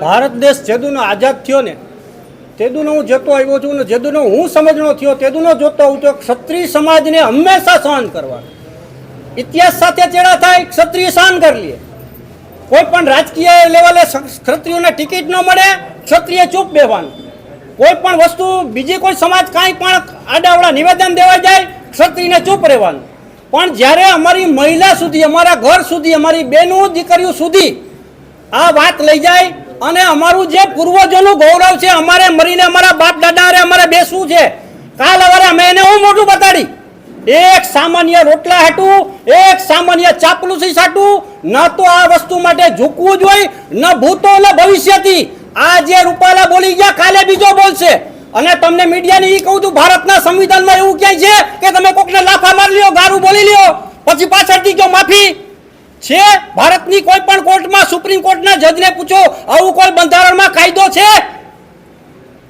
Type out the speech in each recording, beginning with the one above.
ભારત દેશ જેદુનો આઝાદ થયો ને, તેદુનો હું જતો આવ્યો છું ને, જેદુનો હું સમજણો થયો, તેદુનો જોતો આવું તો ક્ષત્રિય સમાજને હંમેશા સહન કરવા ઇતિહાસ સાથે ચેડા થાય, ક્ષત્રિય સહન કરી લે. કોઈ પણ રાજકીય લેવલે ક્ષ- ક્ષત્રિયોને ટિકિટ ન મળે, ક્ષત્રિય ચૂપ બેવાનું કોઈ પણ વસ્તુ, બીજી કોઈ સમાજ કાંઈ પણ આડાવડા નિવેદન દેવા જાય, ક્ષત્રિયને ચૂપ રહેવાનું. પણ જ્યારે અમારી મહિલા સુધી, અમારા ઘર સુધી, અમારી બહેનો દીકરીઓ સુધી આ વાત લઈ જાય અને અમારું જે પૂર્વજોનું ગૌરવ છે, અમારે મરીને અમારા બાપ દાદા અમારે બેસવું છે, કાલ અવારે અમે એને હું મોટું બતાડી. એક સામાન્ય રોટલા હાટું, એક સામાન્ય ચાપલુસી સાટું, ન તો આ વસ્તુ માટે ઝૂકવું જોઈએ ન ભૂતો, ન ભવિષ્યથી. આ જે રૂપાલા બોલી ગયા, કાલે બીજો બોલશે. અને તમને મીડિયાને એ કહું છું, ભારતના સંવિધાનમાં એવું ક્યાંય છે કે તમે કોકને લાફા મારી લ્યો, ગારું બોલી લ્યો, પછી પાછળથી કયો માફી છે? ભારતની કોઈ પણ કોર્ટમાં, સુપ્રીમ કોર્ટના જજને પૂછો, આવું કોઈ બંધારણમાં કાયદો છે?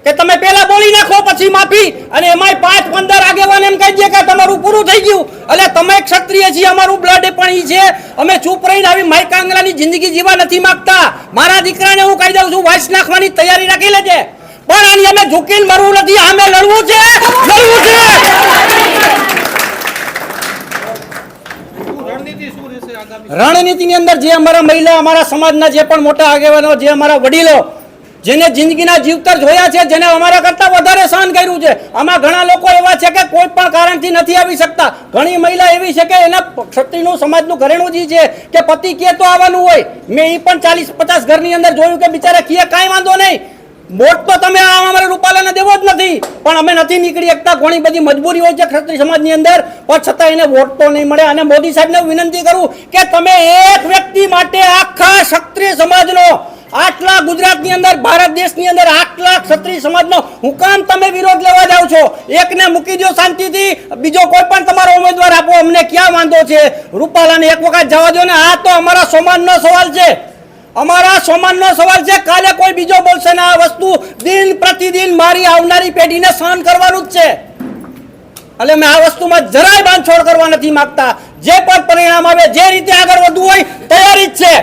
કે તમે પેલા બોલી નાખો, પછી માફી? અને એમાંય પાંચ, પંદર આગેવાન એમ કહી દે કે તમારું પૂરું થઈ ગયું. એટલે તમે ક્ષત્રિય છીએ, અમારું બ્લડ પણ ઈ છે. અમે ચૂપ રહીને આવી માઈ કાંગલાની જિંદગી જીવા નથી માંગતા. મારા દીકરાને હું કહી દઉં છું વાંચ નાખવાની તૈયારી રાખી લેજે. પણ આની અમે ઝૂકીને મરવું નથી અમે લડવું છે? લડવું છે! રણનીતિની અંદર જે અમારા મહિલા, અમારા સમાજના જે પણ મોટા આગેવાનો, જે અમારા વડીલો, જેને જિંદગીના જીવતર જોયા છે, જેને અમારા કરતા વધારે સહન કર્યું છે, આમાં ઘણા લોકો એવા છે કે કોઈ પણ કારણથી નથી આવી શકતા. ઘણી મહિલા એવી છે કે એના ક્ષત્રિયનું સમાજનું ઘરેણું જે છે કે પતિ કે તો આવવાનું હોય. મેં એ પણ ચાલીસ, પચાસ ઘરની અંદર જોયું કે બિચારા કીએ કાંઈ વાંધો નહીં. વોટ તો તમે આ અમારે રૂપાલાને દેવો જ નથી. પણ અમે નથી નીકળી શકતા. ઘણી બધી મજબૂરી હોય છે ક્ષત્રિય સમાજની અંદર. પણ છતાં એને વોટ તો નહીં મળે. અને મોદી સાહેબને વિનંતી કરું કે તમે એક વ્યક્તિ માટે આખા ક્ષત્રિય સમાજનો, આટલા ગુજરાતની અંદર, ભારત દેશની અંદર આટલા ક્ષત્રિય સમાજનો હું કામ તમે વિરોધ લેવા જાઓ છો. એકને મૂકી દો શાંતિથી. બીજો કોઈ પણ તમારો ઉમેદવાર આપો. અમને ક્યાં વાંધો છે? રૂપાલાને એક વખત જવા દો ને. આ તો અમારા સમાજનો સવાલ છે. અમારા સમાનનો સવાલ છે, કાલે કોઈ બીજો બોલશે ને આ વસ્તુ દિન પ્રતિદિન મારી આવનારી પેઢીને સહન કરવાનું જ છે. એટલે મેં આ વસ્તુમાં જરાય બાંધછોડ કરવા નથી માંગતા. જે પણ પરિણામ આવે, જે રીતે આગળ વધવું હોય, તૈયારી જ છે.